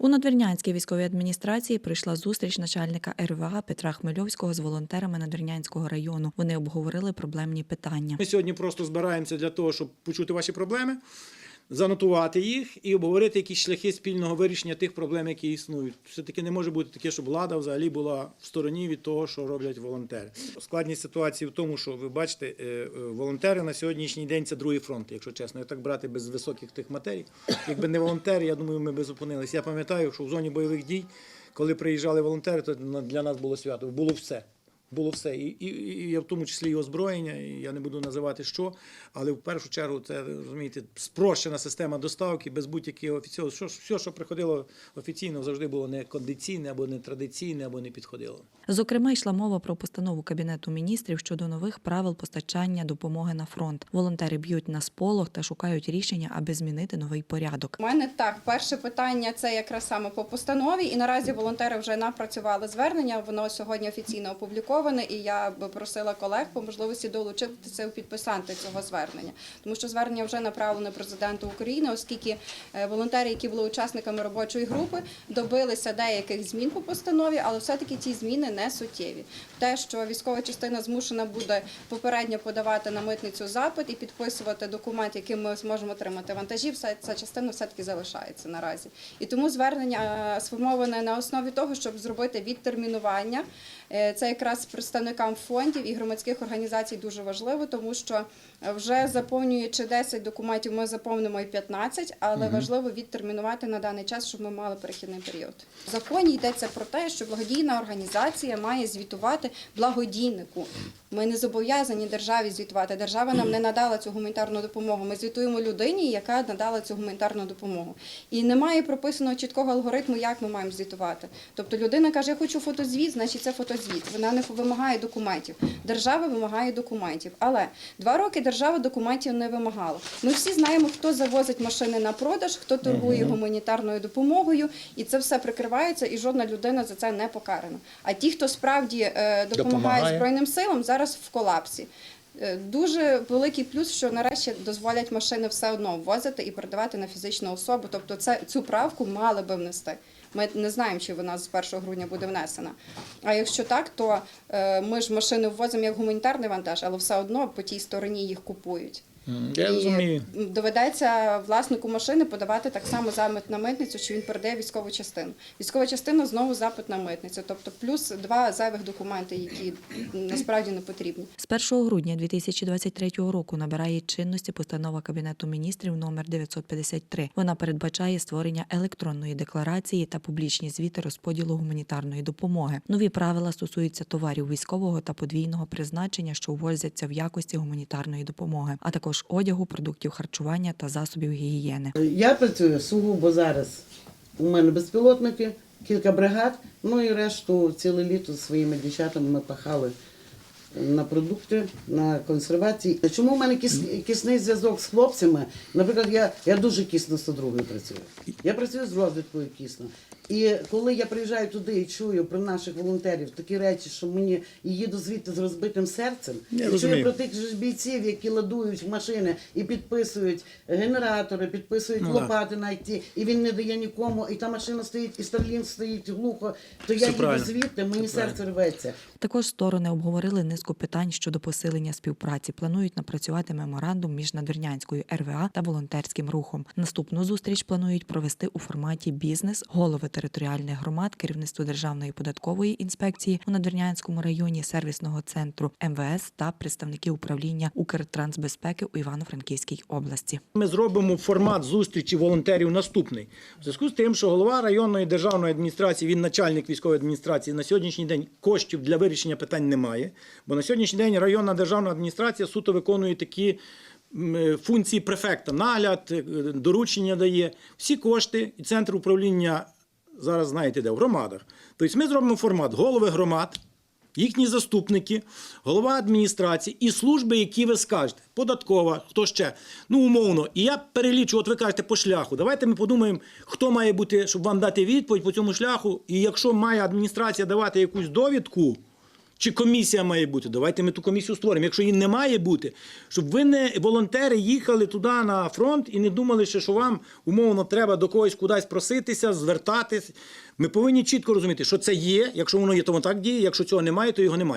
У Надвірнянській військовій адміністрації прийшла зустріч начальника РВА Петра Хмельовського з волонтерами Надвірнянського району. Вони обговорили проблемні питання. Ми сьогодні просто збираємося для того, щоб почути ваші проблеми, занотувати їх і обговорити якісь шляхи спільного вирішення тих проблем, які існують. Все-таки не може бути таке, щоб влада взагалі була в стороні від того, що роблять волонтери. Складність ситуації в тому, що ви бачите, е, е, волонтери на сьогоднішній день це другий фронт, якщо чесно. Так брати без високих тих матерій. Якби не волонтери, я думаю, ми б зупинилися. Я пам'ятаю, що в зоні бойових дій, коли приїжджали волонтери, то для нас було свято. Було все. Було все, і, і, і в тому числі і озброєння, і я не буду називати що, але в першу чергу це розумієте, спрощена система доставки без будь-якого офіційного. Що, все, що приходило офіційно, завжди було не кондиційне, або не традиційне, або не підходило. Зокрема, йшла мова про постанову Кабінету міністрів щодо нових правил постачання допомоги на фронт. Волонтери б'ють на сполох та шукають рішення, аби змінити новий порядок. У мене так, перше питання це якраз саме по постанові. І наразі волонтери вже напрацювали звернення. Воно сьогодні офіційно опубліковане. І я би просила колег по можливості долучитися у підписанти цього звернення, тому що звернення вже направлене президенту України, оскільки е, волонтери, які були учасниками робочої групи, добилися деяких змін по постанові, але все-таки ці зміни не суттєві. Те, що військова частина змушена буде попередньо подавати на митницю запит і підписувати документ, яким ми зможемо отримати вантажі, все ця частина все-таки залишається наразі. І тому звернення е, сформоване на основі того, щоб зробити відтермінування. Е, Це якраз представникам фондів і громадських організацій дуже важливо, тому що вже заповнюючи 10 документів, ми заповнимо і 15, але важливо відтермінувати на даний час, щоб ми мали перехідний період. В законі йдеться про те, що благодійна організація має звітувати благодійнику. Ми не зобов'язані державі звітувати. Держава нам не надала цю гуманітарну допомогу. Ми звітуємо людині, яка надала цю гуманітарну допомогу. І немає прописаного чіткого алгоритму, як ми маємо звітувати. Тобто людина каже, я хочу фотозвіт, значить це фотозвіт. Вона не вимагає документів. Держава вимагає документів. Але два роки держава документів не вимагала. Ми всі знаємо, хто завозить машини на продаж, хто торгує гуманітарною допомогою, і це все прикривається, і жодна людина за це не покарана. А ті, хто справді е, допомагає Допомагає. збройним силам, зараз в колапсі. Е, Дуже великий плюс, що нарешті дозволять машини все одно ввозити і передавати на фізичну особу. Тобто, це цю правку мали би внести. Ми не знаємо, чи вона з 1 грудня буде внесена. А якщо так, то е, ми ж машини ввозимо як гуманітарний вантаж, але все одно по тій стороні їх купують. Я І розумію. доведеться власнику машини подавати так само запит на митницю, що він передає військову частину. Військова частина знову запит на митницю, тобто плюс два зайвих документи, які насправді не потрібні. З 1 грудня 2023 року набирає чинності постанова Кабінету міністрів номер 953. Вона передбачає створення електронної декларації та публічні звіти розподілу гуманітарної допомоги. Нові правила стосуються товарів військового та подвійного призначення, що ввозяться в якості гуманітарної допомоги, а також одягу, продуктів харчування та засобів гігієни. Я працюю сугубо зараз. У мене безпілотники, кілька бригад, ну і решту ціле літо зі своїми дівчатами ми пахали на продукти, на консервації. Чому в мене кіс, кісний зв'язок з хлопцями? Наприклад, я, я дуже кісно з 102 працюю. Я працюю з розвідкою кісно. І коли я приїжджаю туди і чую про наших волонтерів такі речі, що мені і їду звідти з розбитим серцем, Я і чую про тих же ж бійців, які ладують в машини і підписують генератори, підписують Ну, да. лопати навіть ті, і він не дає нікому, і та машина стоїть, і Старлін стоїть глухо, то я Все їду правильно. звідти, мені Все серце рветься. Також сторони обговорили низку питань щодо посилення співпраці. Планують напрацювати меморандум між Надвірнянською РВА та волонтерським рухом. Наступну зустріч планують провести у форматі бізнес, голови територіальних громад, керівництво Державної податкової інспекції у Надвірнянському районі, сервісного центру МВС та представники управління Укртрансбезпеки у Івано-Франківській області. Ми зробимо формат зустрічі волонтерів наступний. В зв'язку з тим, що голова районної державної адміністрації, він начальник військової адміністрації, на сьогоднішній день коштів для вирішення питань немає. Бо на сьогоднішній день районна державна адміністрація суто виконує такі функції префекта, нагляд, е, доручення дає. Всі кошти і центр управління зараз знаєте де в громадах. Тобто ми зробимо формат голови громад їхні заступники, голова адміністрації і служби, які ви скажете, податкова, хто ще. Ну, умовно. І я перелічу, от ви кажете по шляху. Давайте ми подумаємо, хто має бути, щоб вам дати відповідь по цьому шляху. І якщо має адміністрація давати якусь довідку, Чи комісія має бути? Давайте ми ту комісію створимо. Якщо її не має бути, щоб ви не волонтери їхали туди на фронт і не думали, що вам умовно треба до когось кудись проситися, звертатись. Ми повинні чітко розуміти, що це є. Якщо воно є, то воно так діє. Якщо цього немає, то його немає.